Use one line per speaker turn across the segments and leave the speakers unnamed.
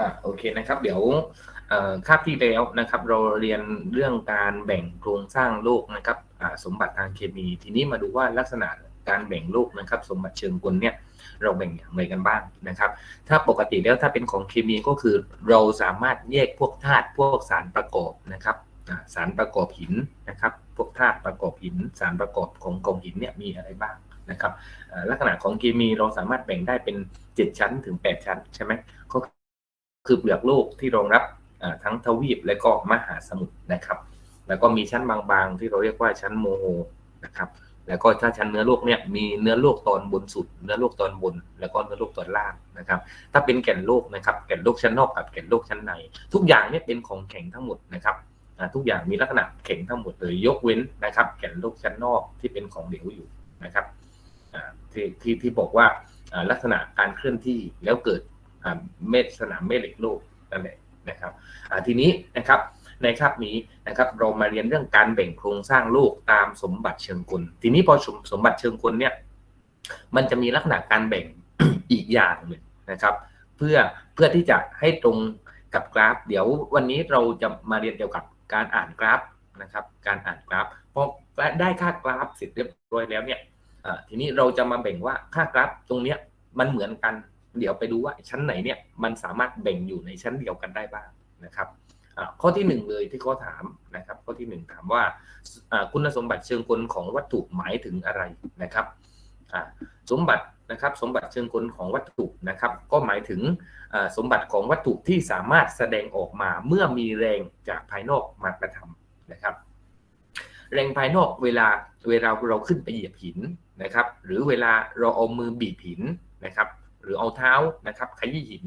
อ่าโอเคนะครับ เดี๋ยวคาบที่แล้วนะครับ เราเรียนเรื่องการแบ่งโครงสร้างโลกนะครับสมบัติทางเคมี ทีนี้มาดูว่าลักษณะการแบ่งโลกนะครับ สมบัติเชิงกลเนี่ยเราแบ่งอย่างไรกันบ้างนะครับ ถ้าปกติแล้วถ้าเป็นของเคมีก็คือ เราสามารถแยกพวกธาตุพวกสารประกอบนะครับสารประกอบหินนะครับ พวกธาตุประกอบหิน สารประกอบของกองหินเนี่ยมีอะไรบ้างนะครับลักษณะของเคมีเราสามารถแบ่งได้เป็น 7 ชั้นถึง 8 ชั้นใช่ไหมก็ คือเปลือกโลกที่รองรับทั้งทวีปและก็มหาสมุทรนะครับ แล้วก็มีชั้นบางๆ ที่เราเรียกว่าชั้นโมโหนะครับ แล้วก็ถ้าชั้นเนื้อโลกเนี่ยมีเนื้อโลกตอนบนสุด เนื้อโลกตอนบน แล้วก็เนื้อโลกตอนล่างนะครับ ถ้าเป็นแก่นโลกนะครับ แก่นโลกชั้นนอกกับแก่นโลกชั้นใน ทุกอย่างเนี่ยเป็นของแข็งทั้งหมดนะครับทุกอย่างมีลักษณะแข็งทั้งหมดเลยยกเว้นนะครับ แก่นโลกชั้นนอกที่เป็นของเหลวอยู่นะครับที่ที่ที่บอกว่าลักษณะการเคลื่อนที่แล้วเกิด เม็ดสนามแม่เหล็กโลกนั่นแหละนะครับทีนี้นะครับในคาบนี้นะครับเรามาเรียนเรื่องการแบ่งโครงสร้างโลกตามสมบัติเชิงกล ทีนี้พอสมสมบัติเชิงกลเนี่ยมันจะมีลักษณะการแบ่งอีกอย่างหนึ่งนะครับ เพื่อเพื่อที่จะให้ตรงกับกราฟ เดี๋ยววันนี้เราจะมาเรียนเกี่ยวกับการอ่านกราฟนะครับ การอ่านกราฟพอได้ค่ากราฟเสร็จเรียบร้อยแล้วเนี่ยทีนี้เราจะมาแบ่งว่าค่ากราฟตรงเนี้ยมันเหมือนกัน เดี๋ยวไปดูว่าชั้นไหนเนี่ยมันสามารถแบ่งอยู่ในชั้นเดียวกันได้บ้างนะครับข้อที่หนึ่งเลยที่เขาถามนะครับ ข้อที่หนึ่งถามว่าคุณสมบัติเชิงกลของวัตถุหมายถึงอะไรนะครับสมบัตินะครับสมบัติเชิงกลของวัตถุนะครับ ก็หมายถึงสมบัติของวัตถุที่สามารถแสดงออกมาเมื่อมีแรงจากภายนอกมากระทำนะครับ แรงภายนอกเวลาเวลาเราขึ้นไปเหยียบหินนะครับ หรือเวลาเราเอามือบีบหินนะครับ หรือเอาเท้านะครับขยี้หิน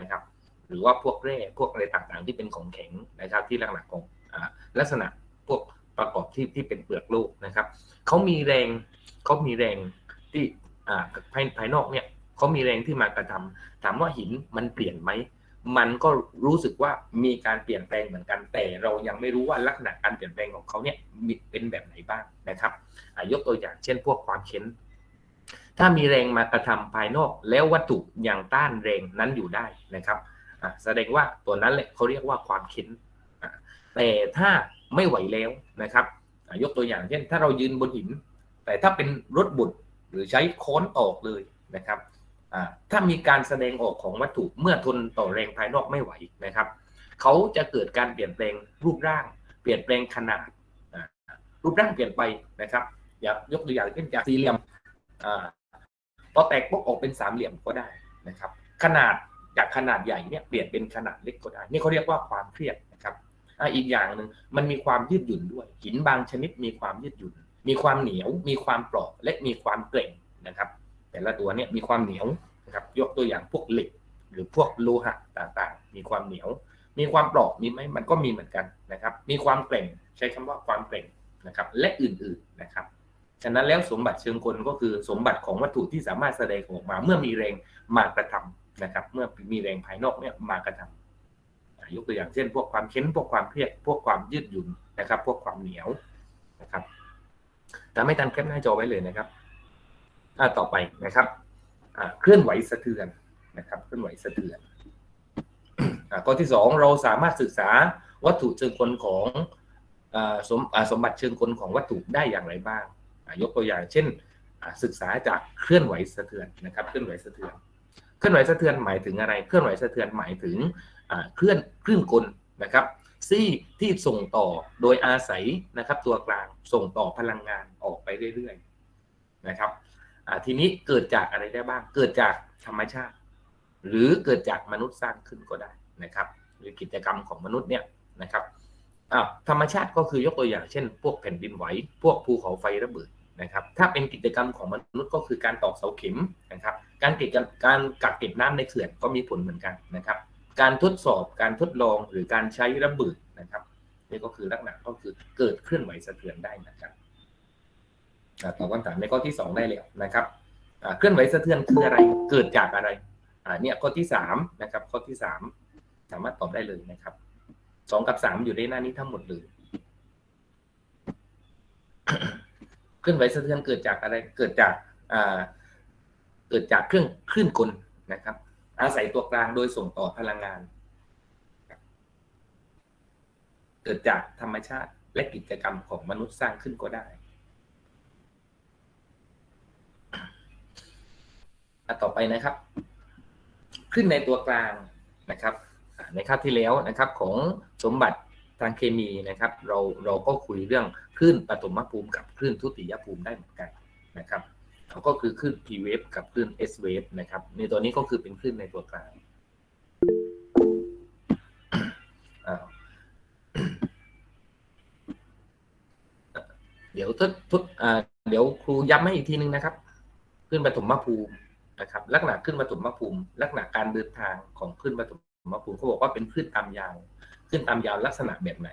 นะครับหรือว่าพวกแร่พวกอะไรต่างๆ ที่เป็นของแข็งนะครับที่ลักษณะของลักษณะพวกประกอบที่ที่เป็นเปลือกโลกนะครับเขามีแรงเขามีแรงที่อ่าภายภายนอกเนี่ยเขามีแรงที่มากระทำถามว่าหินมันเปลี่ยนไหมมันก็รู้สึกว่ามีการเปลี่ยนแปลงเหมือนกัน แต่เรายังไม่รู้ว่าลักษณะการเปลี่ยนแปลงของเขาเนี่ยมีเป็นแบบไหนบ้างนะครับยกตัวอย่างเช่น พวกความเค้น ถ้ามีแรงมากระทำภายนอกแล้ววัตถุอยังต้านแรงนั้นอยู่ได้นะครับแสดงว่าตัวนั้นแหละเขาเรียกว่าความเค้นแต่ถ้าไม่ไหวแล้วนะครับ ยกตัวอย่างเช่น ถ้าเรายืนบนหิน แต่ถ้าเป็นรถบุตรหรือใช้ค้อนตอกเลยนะครับถ้ามีการแสดงออกของวัตถุเมื่อทนต่อแรงภายนอกไม่ไหวนะครับเขาจะเกิดการเปลี่ยนแปลงรูปร่าง เปลี่ยนแปลงขนาด รูปร่างเปลี่ยนไปนะครับ อยากยกตัวอย่างเช่นจากสี่เหลี่ยม พอแตกปุ๊บออกเป็นสามเหลี่ยมก็ได้นะครับ ขนาดจากขนาดใหญ่เนี่ยเปลี่ยนเป็นขนาดเล็กก็ได้ นี่เขาเรียกว่าความเครียดนะครับออีกอย่างหนึ่งมันมีความยืดหยุ่นด้วย หินบางชนิดมีความยืดหยุ่น มีความเหนียว มีความเปราะและมีความเกร็งนะครับ แต่ละตัวเนี่ยมีความเหนียวนะครับ ยกตัวอย่างพวกเหล็ก หรือพวกโลหะต่างๆ มีความเหนียว มีความเปราะมีไหมมันก็มีเหมือนกันนะครับ มีความเกร็งใช้คำว่าความเกร็งนะครับ และอื่นๆนะครับ ฉะนั้นแล้วสมบัติเชิงกลก็คือสมบัติของวัตถุที่สามารถแสดงออกมา เมื่อมีแรงมากระทำนะครับ เมื่อมีแรงภายนอกเนี่ยมากระทำอะยกตัวอย่างเช่น พวกความเค้นพวกความเครียดพวกความยืดหยุ่นนะครับ พวกความเหนียวนะครับแต่ไม่ทันแคปหน้าจอไว้เลยนะครับต่อไปนะครับเคลื่อนไหวสะเทือนนะครับ เคลื่อนไหวสะเทือนข้อที่สองเราสามารถศึกษาวัตถุเชิงกลของอสมอสมบัติเชิงกลของวัตถุได้อย่างไรบ้าง ยกตัวอย่างเช่น ศึกษาจากเคลื่อนไหวสะเทือนนะครับ เคลื่อนไหวสะเทือน เคลื่อนไหวสะเทือนหมายถึงอะไร เคลื่อนไหวสะเทือนหมายถึงเคลื่อนคลื่นกลนะครับซี่ที่ส่งต่อโดยอาศัยนะครับ ตัวกลางส่งต่อพลังงานออกไปเรื่อยๆนะครับทีนี้เกิดจากอะไรได้บ้าง เกิดจากธรรมชาติ หรือเกิดจากมนุษย์สร้างขึ้นก็ได้นะครับ หรือกิจกรรมของมนุษย์เนี่ยนะครับธรรมชาติก็คือยกตัวอย่างเช่น พวกแผ่นดินไหว พวกภูเขาไฟระเบิด นะครับถ้าเป็นกิจกรรมของมนุษย์ก็คือการตอกเสาเข็มนะครับ การเก็บการกักเก็บน้ำในเขื่อนก็มีผลเหมือนกันนะครับ การทดสอบการทดลองหรือการใช้ระเบิดนะครับนี่ก็คือลักษณะก็คือเกิดเคลื่อนไหวสะเทือนได้นะครับตอบคำถามในข้อที่สองได้แล้วนะครับเคลื่อนไหวสะเทือนคืออะไรเกิดจากอะไรอ่าเนี่ยข้อที่สามนะครับข้อที่สามสามารถตอบได้เลยนะครับสองกับสามอยู่ในหน้านี้ทั้งหมดเลย เคลื่อนไหวสะเทือนเกิดจากอะไรเกิดจากเกิดจากเครื่องคลื่นกลนะครับ อาศัยตัวกลางโดยส่งต่อพลังงาน เกิดจากธรรมชาติและกิจกรรมของมนุษย์สร้างขึ้นก็ได้ต่อไปนะครับ ขึ้นในตัวกลางนะครับในคาบที่แล้วนะครับของสมบัติ ทางเคมีนะครับ เราเราก็คุยเรื่องคลื่นปฐมภูมิกับคลื่นทุติยภูมิได้เหมือนกันนะครับเขาก็คือคลื่น P wave กับคลื่น S wave นะครับในตัวนี้ก็คือเป็นคลื่นในตัวกลางเดี๋ยวทดทดเดี๋ยวครูย้ำให้อีกทีนึงนะครับ ขึ้นปฐมภูมินะครับลักษณะขึ้นปฐมภูมิ ลักษณะการเดินทางของขึ้นปฐมภูมิเขาบอกว่าเป็นขึ้นตามยาว ขึ้นตามยาวลักษณะแบบไหน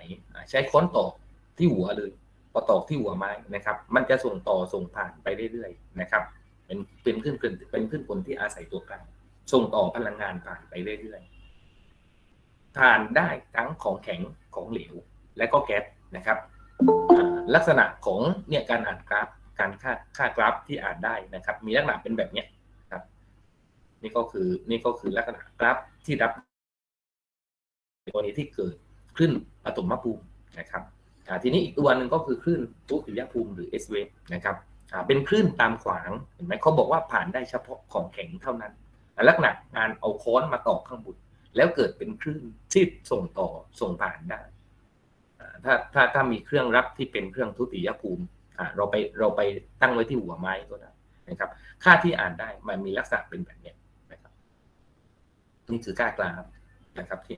ใช้ค้อนตอกที่หัวเลยพอตอกที่หัวไม้นะครับ มันจะส่งต่อส่งผ่านไปเรื่อยๆนะครับ เป็นเป็นขึ้นเป็นเป็นขึ้นผลที่อาศัยตัวกลางส่งต่อพลังงานผ่านไปเรื่อยๆผ่านได้ทั้งของแข็งของเหลว และก็แก๊สนะครับลักษณะของเนี่ยการอ่านกราฟ การค่าค่ากราฟที่อ่านได้นะครับ มีลักษณะเป็นแบบเนี้ยครับ นี่ก็คือนี่ก็คือลักษณะกราฟที่รับ กรณีที่เกิดขึ้นปฐมภูมินะครับทีนี้อีกตัวหนึ่งก็คือคลื่นทุติยภูมิหรือ S wave นะครับเป็นคลื่นตามขวางเห็นไหมเขาบอกว่าผ่านได้เฉพาะของแข็งเท่านั้นลักษณะการเอาค้อนมาตอกข้างบนแล้วเกิดเป็นคลื่นที่ส่งต่อส่งผ่านได้ถ้าถ้าถ้ามีเครื่องรับที่เป็นเครื่องทุติยภูมิเราไปเราไปตั้งไว้ที่หัวไม้ก็ได้นะครับค่าที่อ่านได้มันมีลักษณะเป็นแบบนี้นะครับ นี่คือค่ากราฟนะครับที่